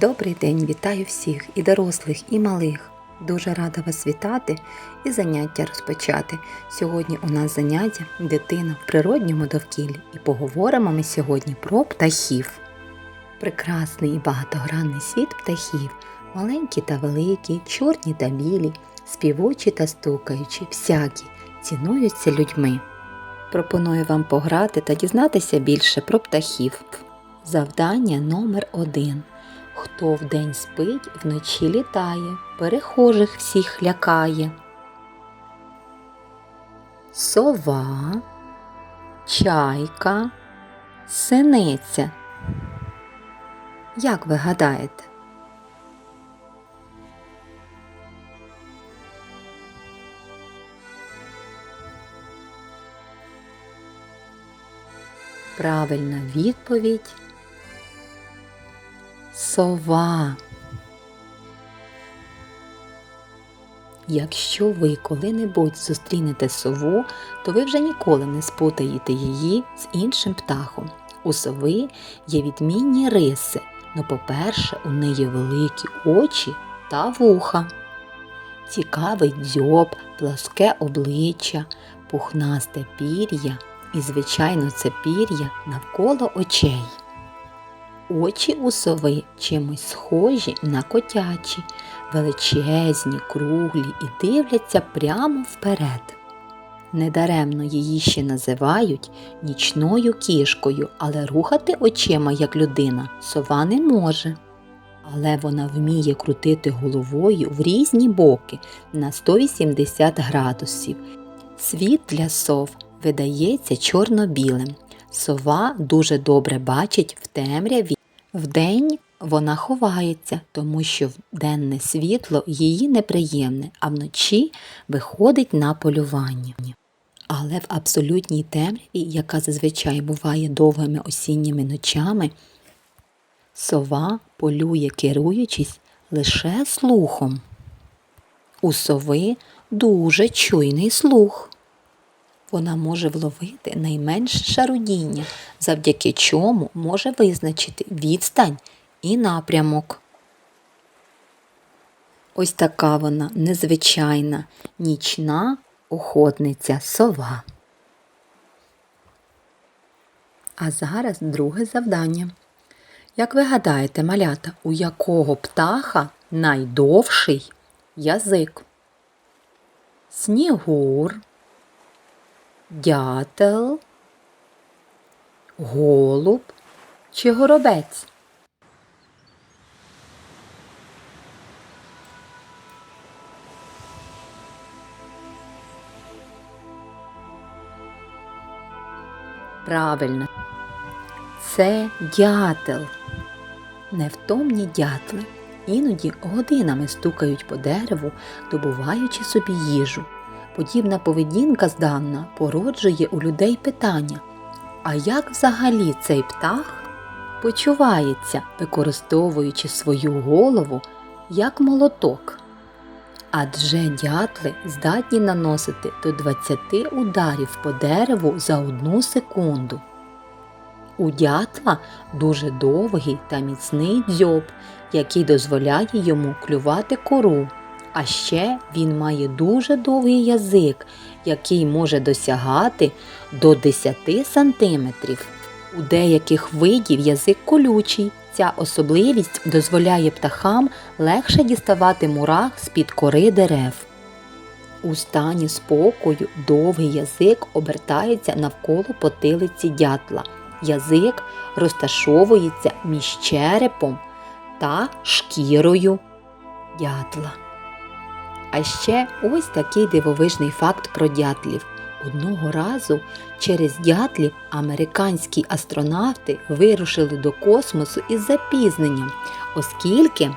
Добрий день, вітаю всіх і дорослих, і малих. Дуже рада вас вітати і заняття розпочати. Сьогодні у нас заняття дитина в природньому довкіллі і поговоримо ми сьогодні про птахів. Прекрасний і багатогранний світ птахів, маленькі та великі, чорні та білі, співочі та стукаючі, всякі, цінуються людьми. Пропоную вам пограти та дізнатися більше про птахів. Завдання номер один. Хто вдень спить, вночі літає, перехожих всіх лякає. Сова, чайка, синиця. Як ви гадаєте? Правильна відповідь Сова. Якщо ви коли-небудь зустрінете сову, то ви вже ніколи не спутаєте її з іншим птахом. У сови є відмінні риси, ну, по-перше, у неї великі очі та вуха. Цікавий дзьоб, пласке обличчя, пухнасте пір'я і, звичайно, це пір'я навколо очей. Очі у сови чимось схожі на котячі, величезні, круглі і дивляться прямо вперед. Недаремно її ще називають нічною кішкою, але рухати очима, як людина, сова не може. Але вона вміє крутити головою в різні боки на 180 градусів. Світ для сов видається чорно-білим. Сова дуже добре бачить в темряві. Вдень вона ховається, тому що денне світло її неприємне, а вночі виходить на полювання. Але в абсолютній темряві, яка зазвичай буває довгими осінніми ночами, сова полює, керуючись лише слухом. У сови дуже чуйний слух вона може вловити найменше шарудіння, завдяки чому може визначити відстань і напрямок. Ось така вона незвичайна нічна охотниця сова. А зараз друге завдання. Як ви гадаєте, малята, у якого птаха найдовший язик? Снігур дятел, голуб чи горобець? Правильно, це дятел. Невтомні дятли іноді годинами стукають по дереву, добуваючи собі їжу. Подібна поведінка здавна породжує у людей питання, а як взагалі цей птах почувається, використовуючи свою голову як молоток? Адже дятли здатні наносити до 20 ударів по дереву за одну секунду. У дятла дуже довгий та міцний дзьоб, який дозволяє йому клювати кору. А ще він має дуже довгий язик, який може досягати до 10 сантиметрів. У деяких видів язик колючий. Ця особливість дозволяє птахам легше діставати мурах з-під кори дерев. У стані спокою довгий язик обертається навколо потилиці дятла. Язик розташовується між черепом та шкірою дятла. А ще ось такий дивовижний факт про дятлів. Одного разу через дятлів американські астронавти вирушили до космосу із запізненням, оскільки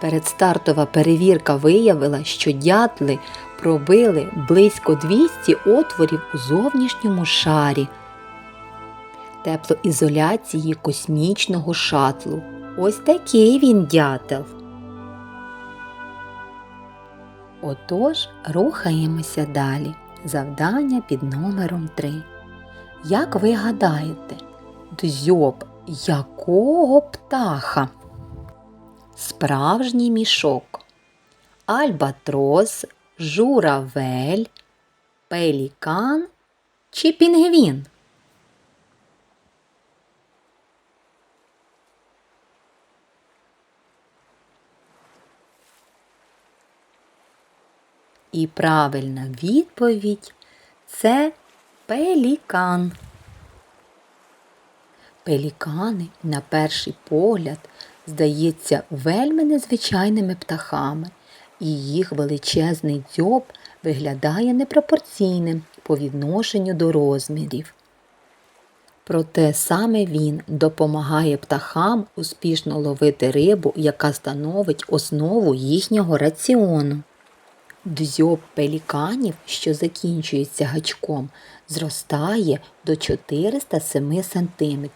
передстартова перевірка виявила, що дятли пробили близько 200 отворів у зовнішньому шарі теплоізоляції космічного шатлу. Ось такий він дятел. Отож, рухаємося далі. Завдання під номером 3. Як ви гадаєте, дзьоб якого птаха? справжній мішок. Альбатрос, журавель, пелікан чи пінгвін? І правильна відповідь це пелікан. Пелікани, на перший погляд, здається вельми незвичайними птахами, і їх величезний дзьоб виглядає непропорційним по відношенню до розмірів. Проте саме він допомагає птахам успішно ловити рибу, яка становить основу їхнього раціону. Дзьоб пеліканів, що закінчується гачком, зростає до 407 см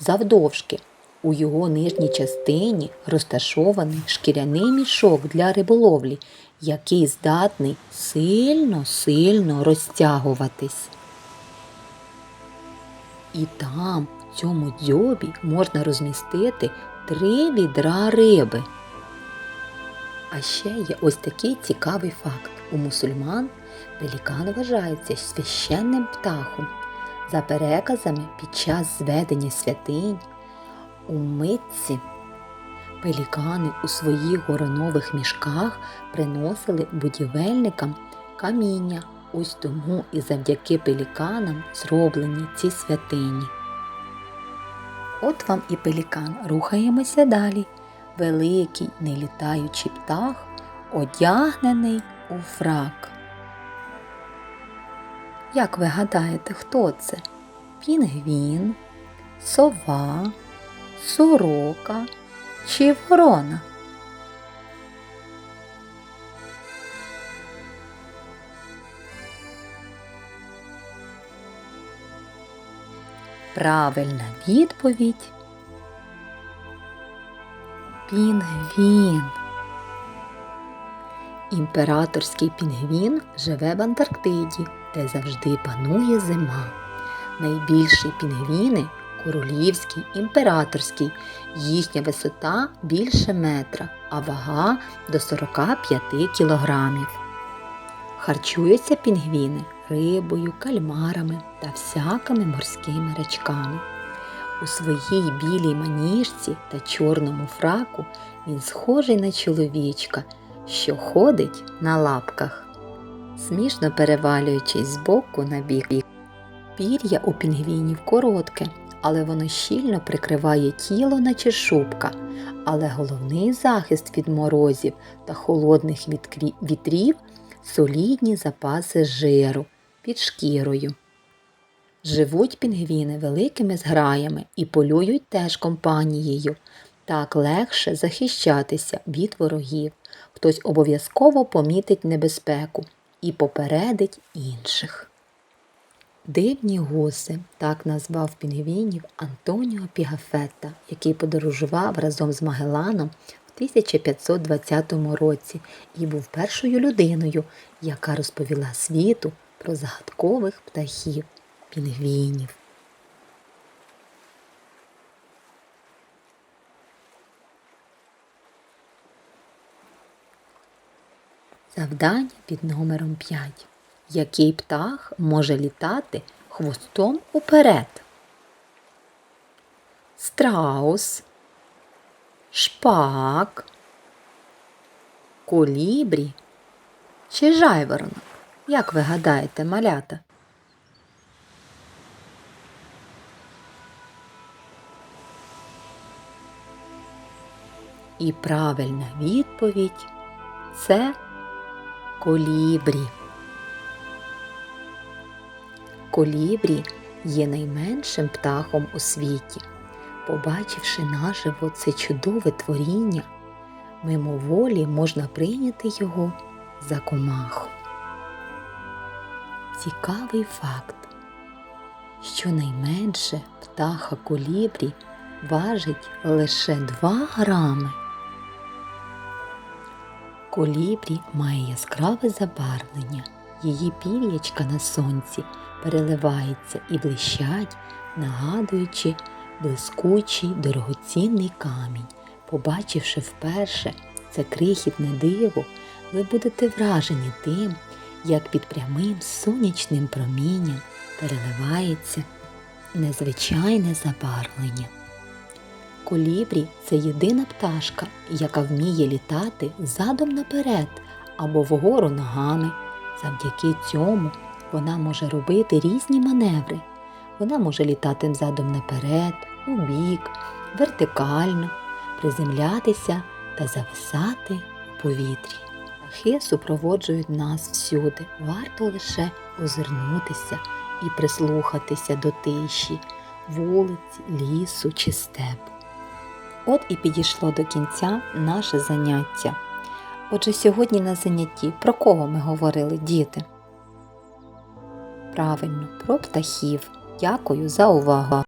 завдовжки. У його нижній частині розташований шкіряний мішок для риболовлі, який здатний сильно-сильно розтягуватись. І там, в цьому дзьобі, можна розмістити три відра риби. А ще є ось такий цікавий факт. У мусульман пелікан вважається священним птахом. За переказами, під час зведення святинь у митці пелікани у своїх горонових мішках приносили будівельникам каміння. Ось тому і завдяки пеліканам зроблені ці святині. От вам і пелікан. Рухаємося далі великий нелітаючий птах, одягнений у фрак. Як ви гадаєте, хто це? Пінгвін, сова, сорока чи ворона? Правильна відповідь Пінгвін. Імператорський пінгвін живе в Антарктиді, де завжди панує зима. Найбільші пінгвіни королівський, імператорський. Їхня висота більше метра, а вага до 45 кілограмів. Харчуються пінгвіни рибою, кальмарами та всякими морськими рачками. У своїй білій маніжці та чорному фраку він схожий на чоловічка, що ходить на лапках, смішно перевалюючись з боку на бік. Пір'я у пінгвінів коротке, але воно щільно прикриває тіло, наче шубка. Але головний захист від морозів та холодних вітрів солідні запаси жиру під шкірою. Живуть пінгвіни великими зграями і полюють теж компанією. Так легше захищатися від ворогів. Хтось обов'язково помітить небезпеку і попередить інших. Дивні гуси так назвав пінгвінів Антоніо Пігафетта, який подорожував разом з Магеланом в 1520 році і був першою людиною, яка розповіла світу про загадкових птахів пінгвінів. Завдання під номером 5. Який птах може літати хвостом уперед? Страус, шпак, колібрі чи жайворонок? Як ви гадаєте, малята? І правильна відповідь це колібрі. Колібрі є найменшим птахом у світі. Побачивши наживо це чудове творіння, мимоволі можна прийняти його за комаху. Цікавий факт, що найменше птаха колібрі важить лише 2 грами. Колібрі має яскраве забарвлення, її пір'ячка на сонці переливається і блищать, нагадуючи блискучий дорогоцінний камінь. Побачивши вперше це крихітне диво, ви будете вражені тим, як під прямим сонячним промінням переливається незвичайне забарвлення. Колібрі це єдина пташка, яка вміє літати задом наперед або вгору ногами. Завдяки цьому вона може робити різні маневри. Вона може літати задом наперед, у бік, вертикально, приземлятися та зависати у повітрі. Птахи супроводжують нас всюди. Варто лише озирнутися і прислухатися до тиші, вулиці, лісу чи степу. От і підійшло до кінця наше заняття. Отже, сьогодні на занятті про кого ми говорили, діти? Правильно, про птахів. Дякую за увагу.